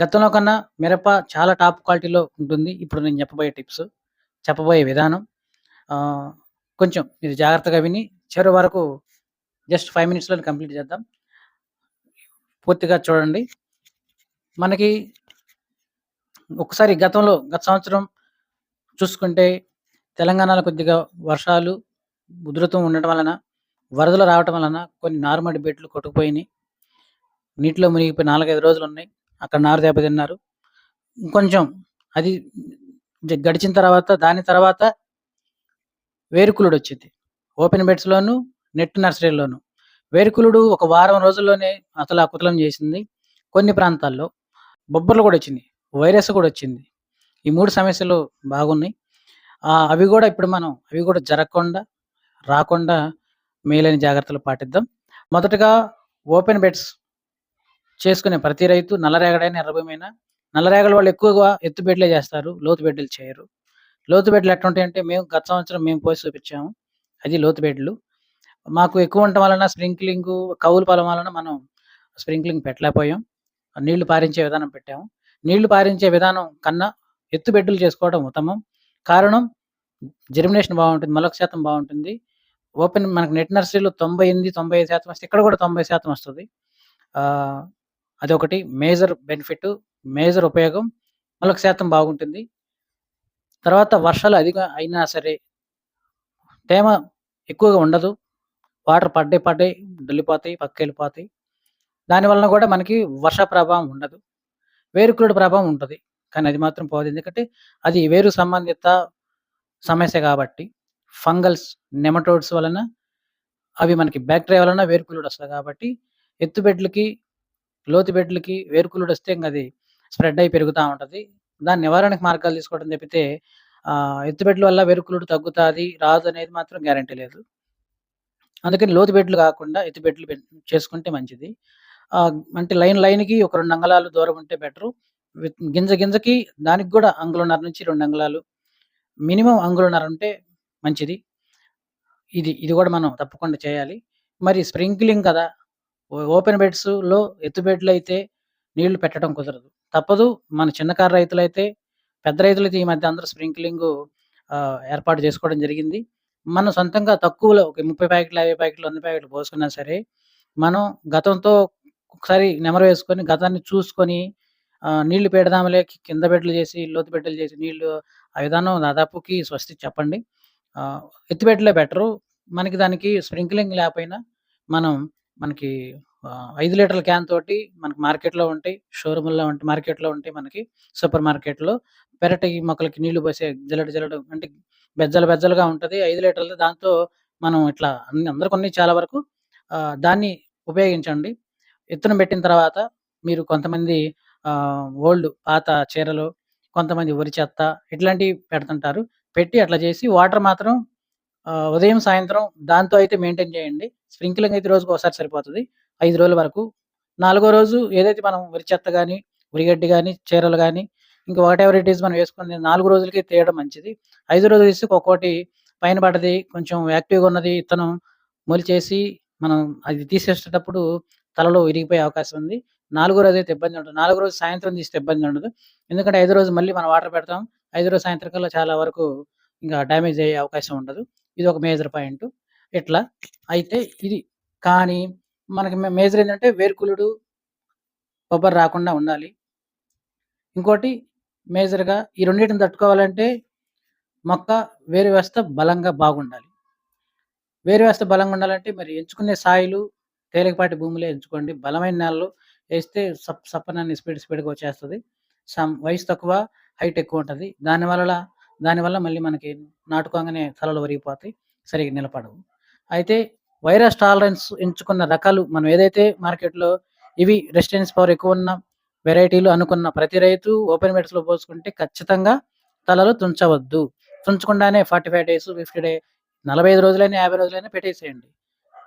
గతంలో కన్నా మిరప చాలా టాప్ క్వాలిటీలో ఉంటుంది. ఇప్పుడు నేను చెప్పబోయే టిప్స్, చెప్పబోయే విధానం కొంచెం మీరు జాగ్రత్తగా విని చివరి వరకు జస్ట్ ఫైవ్ మినిట్స్‌లోనే కంప్లీట్ చేద్దాం. పూర్తిగా చూడండి. మనకి ఒకసారి గతంలో గత సంవత్సరం చూసుకుంటే తెలంగాణలో కొద్దిగా వర్షాలు ఉధృతం ఉండటం వలన, వరదలు రావటం వలన కొన్ని నారుమడి బెడ్లు కొట్టుకుపోయినాయి. నీటిలో మునిగిపోయి నాలుగైదు రోజులు ఉన్నాయి అక్కడ నారు దెబ్బతిన్నారు. ఇంకొంచెం అది గడిచిన తర్వాత దాని తర్వాత వేరుకులుడు వచ్చింది ఓపెన్ బెడ్స్‌లోను, నెట్ నర్సరీలోను. వేరుకులుడు ఒక వారం రోజుల్లోనే అతలాకుతలం చేసింది. కొన్ని ప్రాంతాల్లో బొబ్బర్లు కూడా వచ్చింది వైరస్ కూడా వచ్చింది. ఈ మూడు సమస్యలు బాగున్నాయి. అవి కూడా ఇప్పుడు మనం అవి కూడా జరగకుండా, రాకుండా మేలైన జాగ్రత్తలు పాటిద్దాం. మొదటగా ఓపెన్ బెడ్స్ చేసుకునే ప్రతి రైతు నల్లరేగడైన ఎర్రభూమైన నల్లరేగల వాళ్ళు ఎక్కువగా ఎత్తు బెడ్లే చేస్తారు. లోతు బెడ్లు చేయరు. లోతు బెడ్లు ఎట్లుంటాయంటే మేము గత సంవత్సరం మేము పోసి చూపించాము. అది లోతు బెడ్లు. మాకు ఎక్కువ ఉండటం వలన స్ప్రింక్లింగ్ కౌలు పొలం వలన మనం స్ప్రింక్లింగ్ పెట్టలేకపోయాం. నీళ్ళు పారించే విధానం పెట్టాము. నీళ్ళు పారించే విధానం కన్నా ఎత్తుబెడ్డలు చేసుకోవడం ఉత్తమం. కారణం జెర్మినేషన్ బాగుంటుంది మొలక శాతం బాగుంటుంది ఓపెన్ మనకు నెట్ నర్సరీలో తొంభై ఎనిమిది తొంభై ఐదు శాతం వస్తుంది ఇక్కడ కూడా తొంభై శాతం వస్తుంది అదొకటి మేజర్ బెనిఫిట్. మేజర్ ఉపయోగం. మొలక శాతం బాగుంటుంది. తర్వాత వర్షాలు అధిక అయినా సరే తేమ ఎక్కువగా ఉండదు. వాటర్ పడ్డాయి, పడ్డాయి డొల్లిపోతాయి, పక్కకెళ్ళిపోతాయి. దాని వలన కూడా మనకి వర్ష ప్రభావం ఉండదు. వేరుకులుడు ప్రభావం ఉంటుంది కానీ అది మాత్రం పోదు. ఎందుకంటే అది వేరు సంబంధిత సమస్య కాబట్టి. ఫంగల్స్, నెమటోడ్స్ వలన అవి మనకి బ్యాక్టీరియా వలన వేరుకులుడు వస్తుంది కాబట్టి ఎత్తుబెడ్లకి లోతు బెడ్లకి వేరుకులుడొస్తే ఇంక అది స్ప్రెడ్ అయి పెరుగుతూ ఉంటుంది దాని నివారణకు మార్గాలు తీసుకోవడం తప్పితే ఎత్తుబెడ్ల వల్ల వేరుకులుడు తగ్గుతుంది రాదు అనేది మాత్రం గ్యారంటీ లేదు. అందుకని లోతు బెడ్లు కాకుండా ఎత్తుబెడ్లు పె చేసుకుంటే మంచిది. అంటే లైన్ లైన్‌కి ఒక రెండు అంగుళాలు దూరం ఉంటే బెటరు. విత్ గింజ గింజకి దానికి కూడా అంగుళన్నర నుంచి రెండు అంగుళాలు మినిమం అంగుళన్నర ఉంటే మంచిది. ఇది ఇది కూడా మనం తప్పకుండా చేయాలి. మరి స్ప్రింక్లింగ్ కదా! ఓ ఓపెన్ బెడ్స్‌లో ఎత్తు అయితే నీళ్ళు పెట్టడం కుదరదు. తప్పదు. మన చిన్నకారు రైతులైతే, పెద్ద రైతులైతే ఈ మధ్య అందరూ స్ప్రింక్లింగ్ ఏర్పాటు చేసుకోవడం జరిగింది. మనం సొంతంగా తక్కువలో ఒక 30 ప్యాకెట్లు, 50 ప్యాకెట్లు, వంద ప్యాకెట్లు పోసుకున్నా సరే, మనం గతంతో ఒకసారి నెమరు వేసుకొని, గతాన్ని చూసుకొని నీళ్ళు పెడదాంలే కింద బెడ్లు చేసి, లోతు బెడ్డలు చేసి నీళ్ళు ఆ విధానం దాదాపుకి స్వస్తి చెప్పండి. ఆహ్, బెటరు. మనకి దానికి స్ప్రింక్లింగ్ లేకపోయినా మనం మనకి ఐదు లీటర్ల క్యాన్ తోటి మనకి మార్కెట్‌లో ఉంటాయి. షోరూమ్లో ఉంటాయి. మార్కెట్‌లో ఉంటాయి మనకి. సూపర్ మార్కెట్‌లో పెరటి మొక్కలకి నీళ్ళు పోసే జల్లెడ జల్లెడ అంటే బెజ్జలు బెజ్జలుగా ఉంటది. ఐదు లీటర్లు దాంతో మనం ఇట్లా అన్ని అందరికి ఉన్నాయి చాలా వరకు. దాన్ని ఉపయోగించండి. విత్తనం పెట్టిన తర్వాత మీరు కొంతమంది ఓల్డ్ పాత చీరలు, కొంతమంది వరి చెత్త ఇట్లాంటివి పెడుతుంటారు. పెట్టి అట్లా చేసి వాటర్ మాత్రం ఉదయం, సాయంత్రం దాంతో అయితే మెయింటైన్ చేయండి. స్ప్రింక్లింగ్ అయితే రోజుకి ఒకసారి సరిపోతుంది ఐదు రోజుల వరకు. నాలుగో రోజు ఏదైతే మనం వరి చెత్త కానీ ఉరిగడ్డి కానీ చీరలు కానీ ఇంకా వాటెవర్ ఇట్ ఈస్ మనం వేసుకుని నాలుగు రోజులకి తీయడం మంచిది. ఐదు రోజు తీస్తే ఒక్కోటి పైన పడది కొంచెం యాక్టివ్‌గా ఉన్నది ఇతను మొలిచేసి మనం అది తీసేసేటప్పుడు తలలో విరిగిపోయే అవకాశం ఉంది. నాలుగో అయితే ఇబ్బంది ఉండదు. నాలుగో రోజు సాయంత్రం తీస్తే ఇబ్బంది ఉండదు. ఎందుకంటే ఐదో రోజు మళ్ళీ మనం వాటర్ పెడతాం. ఐదో రోజు సాయంత్రం కల్లా చాలా వరకు ఇంకా డ్యామేజ్ అయ్యే అవకాశం ఉండదు. ఇది ఒక మేజర్ పాయింట్ ఇట్లా అయితే ఇది కానీ మనకి మేజర్ ఏంటంటే వేర్కులుడు బొబ్బర రాకుండా ఉండాలి. ఇంకోటి మేజర్‌గా ఈ రెండింటిని తట్టుకోవాలంటే మొక్క వేరు వ్యవస్థ బలంగా బాగుండాలి. వేరు వ్యవస్థ బలంగా ఉండాలంటే మరి ఎంచుకునే సాయిలు తేలికపాటి భూములే ఎంచుకోండి. బలమైన నేలలు వేస్తే సప్ సప్పనాన్ని స్పీడ్ స్పీడ్‌గా వచ్చేస్తుంది సమ్ వయసు తక్కువ, హైట్ ఎక్కువ ఉంటుంది దానివల్ల దానివల్ల మళ్ళీ మనకి నాటుకోగానే తలలు ఒరిగిపోతాయి. సరిగ్గా నిలబడవు. అయితే వైరస్ టాలరెన్స్ ఎంచుకున్న రకాలు మనం ఏదైతే మార్కెట్‌లో ఇవి రెసిస్టెన్స్ పవర్ ఎక్కువ ఉన్న వెరైటీలు అనుకున్న ప్రతి రైతు ఓపెన్ బెడ్స్‌లో పోసుకుంటే ఖచ్చితంగా తలలు తుంచవద్దు. తుంచకుండానే 45 డేస్, 50 డే 45 రోజులైనా, 50 రోజులైనా పెట్టేసేయండి.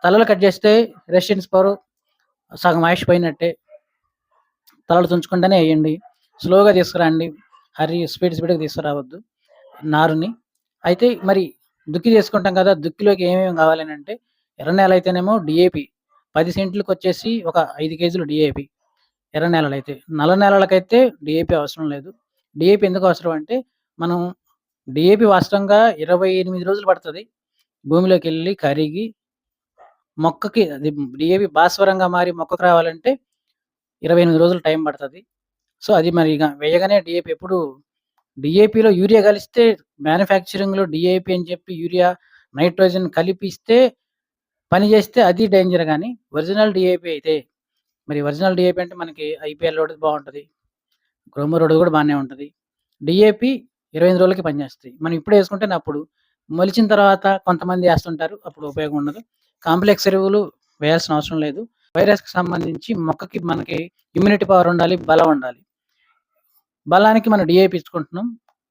తలలు కట్ చేస్తే రెసిస్టెన్స్ పవర్ సగం ఆయుష్ పోయినట్టే. తలలు తుంచకుండానే వేయండి స్లోగా తీసుకురండి. హరి స్పీడ్ స్పీడ్‌గా తీసుకురావద్దు నారుని. అయితే మరి దుక్కి చేసుకుంటాం కదా! దుక్కిలోకి ఏమేమి కావాలనంటే ఎర్ర నేల అయితేనేమో డీఏపీ 10 సెంట్లకొచ్చేసి ఒక ఐదు కేజీలు డిఏపి ఎర్ర నేలలైతే. నల్ల నేలలకైతే డీఏపీ అవసరం లేదు. డీఏపీ ఎందుకు అవసరం అంటే, మనం డిఏపి వాస్తవంగా 28 రోజులు పడుతుంది భూమిలోకి వెళ్ళి కరిగి మొక్కకి అది డీఏపీ భాస్వరంగా మారి మొక్కకు రావాలంటే 28 రోజులు టైం పడుతుంది సో, అది మరి వేయగానే డిఏపి ఎప్పుడు డీఏపీలో యూరియా కలిస్తే మ్యానుఫ్యాక్చరింగ్‌లో డీఏపీ అని చెప్పి యూరియా, నైట్రోజన్ కలిపిస్తే పని చేస్తే అది డేంజర్ కానీ ఒరిజినల్ డీఏపీ అయితే మరి ఒరిజినల్ డీఏపీ అంటే మనకి ఐపీఎల్ రోడ్డు బాగుంటుంది గ్రోమో రోడ్డు కూడా బాగానే ఉంటుంది డిఏపి డీఏపీ 28 రోజులకి పనిచేస్తాయి మనం ఇప్పుడే వేసుకుంటే అప్పుడు మొలిచిన తర్వాత కొంతమంది వేస్తుంటారు అప్పుడు ఉపయోగం ఉండదు. కాంప్లెక్స్ ఎరువులు వేయాల్సిన అవసరం లేదు. వైరస్‌కి సంబంధించి మొక్కకి మనకి ఇమ్యూనిటీ పవర్ ఉండాలి. బలం ఉండాలి. బలానికి మనం డీఏపీ ఇచ్చుకుంటున్నాం.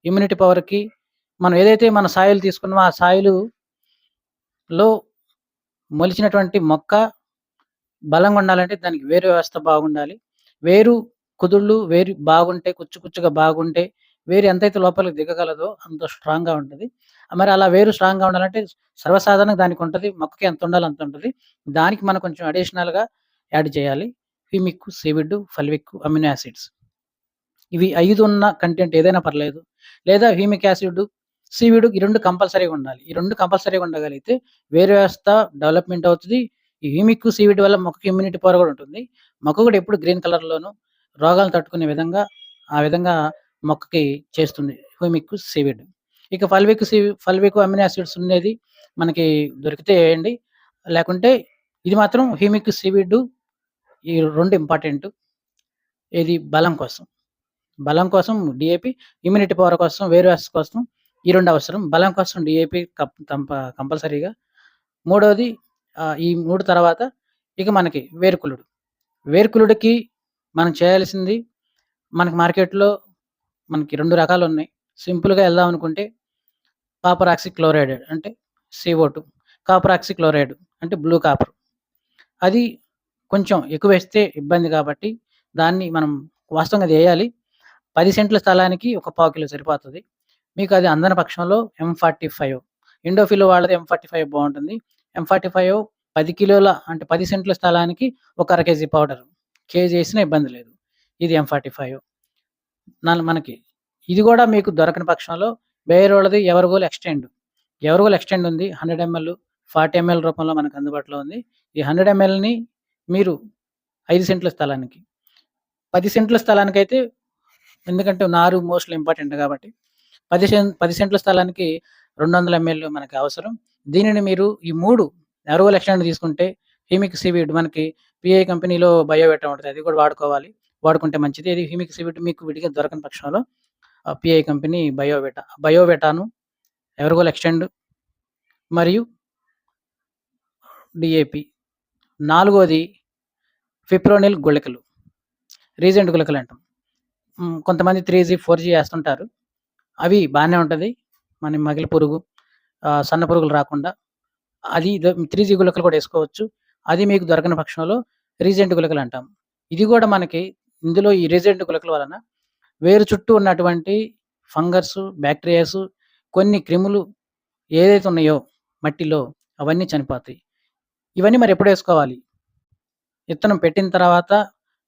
ఇమ్యూనిటీ పవర్‌కి మనం ఏదైతే మన సాయిలు తీసుకున్నామో ఆ సాయిలులో మొలిచినటువంటి మొక్క బలంగా ఉండాలంటే దానికి వేరు వ్యవస్థ బాగుండాలి. వేరు కుదుళ్ళు వేరు బాగుంటే కుచ్చు కుచ్చుగా బాగుంటే వేరు ఎంతైతే లోపలికి దిగగలదో అంత స్ట్రాంగ్‌గా ఉంటుంది మరి అలా వేరు స్ట్రాంగ్‌గా ఉండాలంటే సర్వసాధారణంగా ఉంటుంది మొక్కకి ఎంత ఉండాలో అంత ఉంటుంది దానికి మనం కొంచెం అడిషనల్‌గా యాడ్ చేయాలి. Humic, seaweed, fulvic, amino acids. ఇవి ఐదు ఉన్న కంటెంట్ ఏదైనా పర్లేదు. లేదా హ్యూమిక్ యాసిడ్, సీవిడ్ ఈ రెండు కంపల్సరీగా ఉండాలి. ఈ రెండు కంపల్సరీగా ఉండగలిగితే వేరు వ్యవస్థ డెవలప్‌మెంట్ అవుతుంది ఈ హ్యూమిక్, సీవిడ్ వల్ల మొక్కకు ఇమ్యూనిటీ పవర్ కూడా ఉంటుంది. మొక్క కూడా ఎప్పుడు గ్రీన్ కలర్‌లోను రోగాలను తట్టుకునే విధంగా ఆ విధంగా మొక్కకి చేస్తుంది. Humic, seaweed. ఇక ఫల్విక్, సీ ఫల్విక్ అమినో యాసిడ్స్ ఉండేది మనకి దొరికితే వేయండి లేకుంటే ఇది మాత్రం హ్యూమిక్, సీవిడ్ ఈ రెండు ఇంపార్టెంట్. ఇది బలం కోసం. బలం కోసం డీఏపీ, ఇమ్యూనిటీ పవర్ కోసం, వేరు కోసం ఈ రెండు అవసరం. బలం కోసం డీఏపీ కప్ కంప కంపల్సరీగా. మూడవది ఈ మూడు తర్వాత ఇక మనకి వేరుకులుడు. వేరుకులుడికి మనం చేయాల్సింది మనకి మార్కెట్‌లో మనకి రెండు రకాలు ఉన్నాయి సింపుల్‌గా వెళ్దాం అనుకుంటే కాపర్ క్లోరైడ్ అంటే CO two. Copper copper oxy chloride అంటే బ్లూ కాపర్. అది కొంచెం ఎక్కువ వేస్తే ఇబ్బంది కాబట్టి దాన్ని మనం వాస్తవంగా అది వేయాలి పది సెంట్ల స్థలానికి ఒక పావు కిలో సరిపోతుంది మీకు అది అందని పక్షంలో ఎం45 ఇండోఫిల్ వాళ్ళది ఎంఫార్టీ ఫైవ్ బాగుంటుంది ఎంఫార్టీ ఫైవ్ పది కిలోల అంటే పది సెంట్ల స్థలానికి ఒక అర కేజీ పౌడర్. కేజీ ఎసినా ఇబ్బంది లేదు. ఇది ఎం ఫార్టీ ఫైవ్ మనకి ఇది కూడా మీకు దొరకని పక్షంలో బేరోళ్ళది ఎవరిగోలు ఎక్స్‌టెండ్. ఎవరిగోలు ఎక్స్‌టెండ్ ఉంది. 100 ఎంఎల్, 40 ఎంఎల్ రూపంలో మనకు అందుబాటులో ఉంది. ఈ 100 ఎంఎల్‌ని మీరు ఐదు సెంట్ల స్థలానికి పది సెంట్ల స్థలానికైతే ఎందుకంటే నారు మోస్ట్‌లీ ఇంపార్టెంట్ కాబట్టి పది పది సెంట్ల స్థలానికి 200 ఎంఎల్ మనకి అవసరం. దీనిని మీరు ఈ 3 ఎర్రోల్ ఎక్స్‌టెండ్ తీసుకుంటే హిమిక్ సివిడ్ మనకి పిఐ కంపెనీలో బయోవెటా ఉంటుంది అది కూడా వాడుకోవాలి. వాడుకుంటే మంచిది. ఇది హ్యూమిక్ సివిడ్ మీకు విడిగా దొరకని పక్షంలో పిఐ పీఐ కంపెనీ బయోవెటా. బయోవెటాను, ఎవరిగోల్ ఎక్స్‌టెండ్ మరియు డిఏపి నాలుగోది ఫిప్రోనిల్ గుళికలు. రీజెంట్ గుళికలు అంటాం. కొంతమంది త్రీ జీ ఫోర్ జీ వేస్తుంటారు అవి బాగానే ఉంటుంది మన మగిలి పురుగు సన్న పురుగులు రాకుండా. అది త్రీ జీ గుళికలు కూడా వేసుకోవచ్చు అది మీకు దొరకని పక్షంలో రీజెంట్ గుళికలు అంటాం. ఇది కూడా మనకి ఇందులో ఈ రీజెంట్ గుళికల వలన వేరు చుట్టూ ఉన్నటువంటి ఫంగర్స్ బ్యాక్టీరియాస్ కొన్ని క్రిములు ఏదైతే ఉన్నాయో మట్టిలో అవన్నీ చనిపోతాయి. ఇవన్నీ మరి ఎప్పుడు వేసుకోవాలి విత్తనం పెట్టిన తర్వాత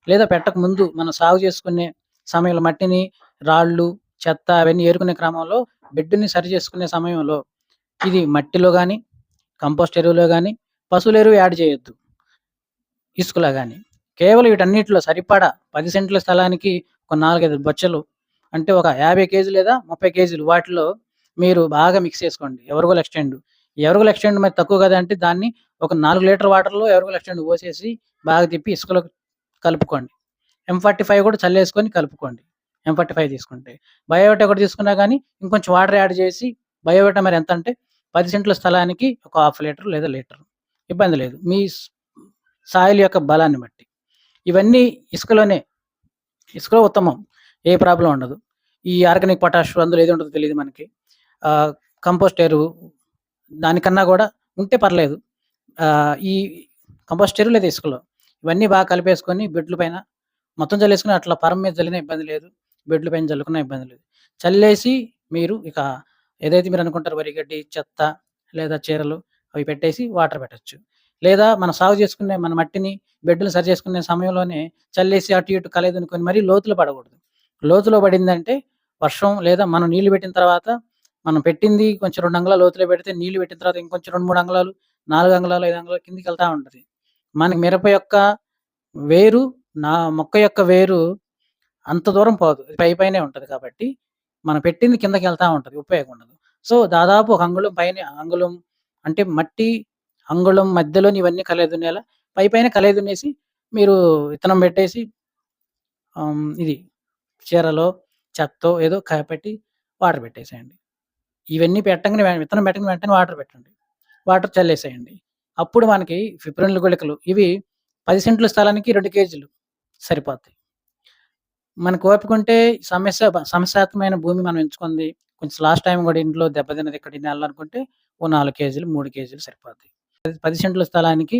లేదా పెట్టక ముందు మనం సాగు చేసుకునే సమయంలో మట్టిని, రాళ్ళు, చెత్త అవన్నీ ఏరుకునే క్రమంలో బెడ్‌ని సరి చేసుకునే సమయంలో ఇది మట్టిలో కానీ కంపోస్ట్ ఎరువులో కానీ పశువుల ఎరువు యాడ్ చేయొద్దు. ఇసుకలో కానీ కేవలం వీటన్నిటిలో సరిపడా పది సెంట్ల స్థలానికి ఒక 4, 5 బొచ్చలు అంటే ఒక 50 కేజీలు లేదా 30 కేజీలు వాటిలో మీరు బాగా మిక్స్ చేసుకోండి. ఎవర్గోల్ ఎక్స్‌టెండ్. ఎవర్గోల్ ఎక్స్‌టెండ్ మరి తక్కువ కదా అంటే దాన్ని ఒక నాలుగు లీటర్ వాటర్‌లో ఎవర్గోల్ ఎక్స్‌టెండ్ పోసేసి బాగా తిప్పి ఇసుకలో కలుపుకోండి. ఎం45 కూడా చల్లేసుకొని కలుపుకోండి. ఎం45 తీసుకుంటే. బయోవేటా ఒకటి తీసుకున్నా కానీ ఇంకొంచెం వాటర్ యాడ్ చేసి బయోవేటా మరి ఎంతంటే పది సెంట్ల స్థలానికి ఒక హాఫ్ లీటర్ లేదా లీటర్. ఇబ్బంది లేదు. మీ సాయిల్ యొక్క బలాన్ని బట్టి. ఇవన్నీ ఇసుకలోనే ఇసుకలో ఉత్తమం. ఏ ప్రాబ్లం ఉండదు. ఈ ఆర్గానిక్ పొటాష్ అందులో ఏది ఉంటదో తెలియదు మనకి. కంపోస్ట్ ఎరువు దానికన్నా కూడా ఉంటే పర్లేదు. ఈ కంపోస్ట్ ఎరువు లేదా ఇసుకలో ఇవన్నీ బాగా కలిపేసుకొని బెడ్ల పైన మొత్తం చల్లేసుకుని అట్లా పరం మీద చల్లిన ఇబ్బంది లేదు. బెడ్ల పైన చల్లుకున్న ఇబ్బంది లేదు. చల్లేసి మీరు ఇక ఏదైతే మీరు అనుకుంటారు వరి గడ్డి, చెత్త లేదా చీరలు అవి పెట్టేసి వాటర్ పెట్టచ్చు లేదా మనం సాగు చేసుకునే మన మట్టిని, బెడ్‌లు సరి చేసుకునే సమయంలోనే చల్లేసి అటు ఇటు కలేదనుకొని మరీ లోతులో పడకూడదు. లోతులో పడిందంటే వర్షం లేదా మనం నీళ్ళు పెట్టిన తర్వాత మనం పెట్టింది కొంచెం రెండు అంగుళాలు లోతులో పెడితే నీళ్ళు పెట్టిన తర్వాత ఇంకొంచెం 2, 3 అంగుళాలు, నాలుగు అంగుళాలు, ఐదు అంగుళాలు వెళ్తూ ఉంటుంది మనకి మిరప యొక్క వేరు నా మొక్క యొక్క వేరు అంత దూరం పోదు. పై పైనే ఉంటుంది కాబట్టి, మనం పెట్టింది కిందకి వెళ్తూ ఉంటుంది ఉపయోగం ఉండదు. సో, దాదాపు ఒక అంగుళం పైన అంగుళం అంటే మట్టి, అంగుళం మధ్యలో ఇవన్నీ కలయదున్నేలా పై పైన కలయదున్నేసి మీరు విత్తనం పెట్టేసి ఇది చీరలో, చెత్తో ఏదో పెట్టి వాటర్ పెట్టేసేయండి. ఇవన్నీ పెట్టంగానే విత్తనం పెట్టగానే వెంటనే వాటర్ పెట్టండి. వాటర్ చల్లేసేయండి. అప్పుడు మనకి ఫిప్రిల్ గుళికలు ఇవి పది సెంట్ల స్థలానికి రెండు కేజీలు సరిపోతాయి. మనకు ఓపికుంటే సమస్య సమస్యాత్మైన భూమి మనం ఎంచుకుంది. కొంచెం లాస్ట్ టైం కూడా ఇంట్లో దెబ్బతిన్నది ఇక్కడ తినాలనుకుంటే ఓ నాలుగు కేజీలు, మూడు కేజీలు సరిపోతాయి. పది సెంట్ల స్థలానికి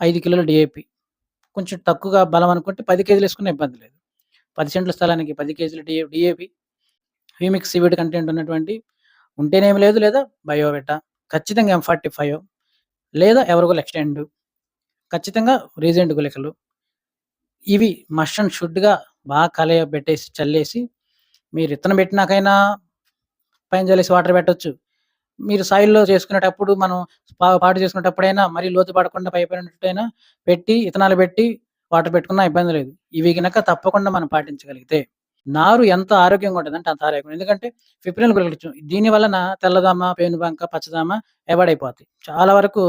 ఐదు కిలోల డీఏపీ. కొంచెం తక్కువగా బలం అనుకుంటే పది కేజీలు వేసుకున్న ఇబ్బంది లేదు. పది సెంట్ల స్థలానికి పది కేజీలు DA DAP humic seaweed content ఉన్నటువంటి ఉంటేనేమి లేదు లేదా బయోవిటా, ఖచ్చితంగా ఎం45 లేదా ఎవరిగోల్ ఎక్స్‌టెండ్, ఖచ్చితంగా రీజెంట్ గులికలు ఇవి మస్ట్ అండ్ షుడ్‌గా బాగా కలయబెట్టేసి, చల్లేసి మీరు ఇత్తనం పెట్టినాకైనా పైన జల్లేసి వాటర్ పెట్టవచ్చు మీరు సాయిల్‌లో చేసుకునేటప్పుడు మనం పా పాటు చేసుకునేటప్పుడైనా మరీ లోతు పడకుండా పై పెట్టి, ఇతనాలు పెట్టి వాటర్ పెట్టుకున్నా ఇబ్బంది లేదు. ఇవి కనుక తప్పకుండా మనం పాటించగలిగితే నారు ఎంత ఆరోగ్యంగా ఉంటదంటే అంత ఆరోగ్యం. ఎందుకంటే ఫిప్రిల్ గుళికలు దీని వలన తెల్లదామ పేనుబంక, పచ్చదామ ఎవాడైపోతాయి చాలా వరకు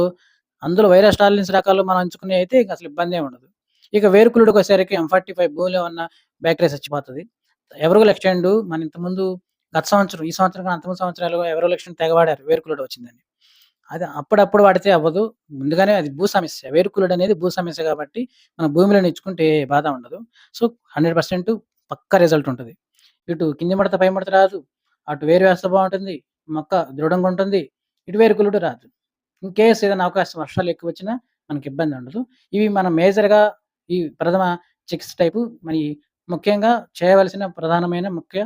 అందులో వైరస్ టాలరెన్స్ రకాలు మనం ఎంచుకునే అయితే అసలు ఇబ్బందే ఉండదు. ఇక వేరుకుళ్ళుడికొచ్చేసరికి ఎం45 భూమిలో ఉన్న బ్యాక్టీరియా వచ్చిపోతుంది ఎవరిగోల్ ఎక్స్‌టెండ్ మన ఇంతకుముందు గత సంవత్సరం, ఈ సంవత్సరం కాదు అంతకుముందు సంవత్సరాలు ఎవరో ఎక్స్‌టెండ్ తెగవాడారు వేరుకులుడు వచ్చిందని. అది అప్పుడప్పుడు వాడితే అవ్వదు. ముందుగానే అది భూ సమస్య. వేరుకులుడు అనేది భూ సమస్య కాబట్టి మన భూమిలో ఇచ్చుకుంటే బాధ ఉండదు. సో, 100% పక్కా రిజల్ట్ ఉంటుంది ఇటు కింది మడత పై మడత రాదు. అటు వేరు వ్యవస్థ బాగుంటుంది మొక్క దృఢంగా ఉంటుంది. ఇటు వేరుకులుడు రాదు. ఇన్ కేస్ ఏదైనా అవకాశం వర్షాలు ఎక్కువ వచ్చినా మనకి ఇబ్బంది ఉండదు. ఇవి మనం మేజర్‌గా ఈ ప్రథమ చికిత్స టైపు మరి ముఖ్యంగా చేయవలసిన ప్రధానమైన ముఖ్య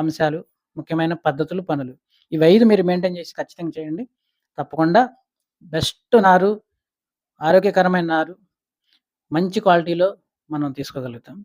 అంశాలు, ముఖ్యమైన పద్ధతులు, పనులు. ఇవి ఐదు మీరు మెయింటైన్ చేసి ఖచ్చితంగా చేయండి. తప్పకుండా బెస్ట్ నారు, ఆరోగ్యకరమైన నారు, మంచి క్వాలిటీలో మనం తీసుకోగలుగుతాం.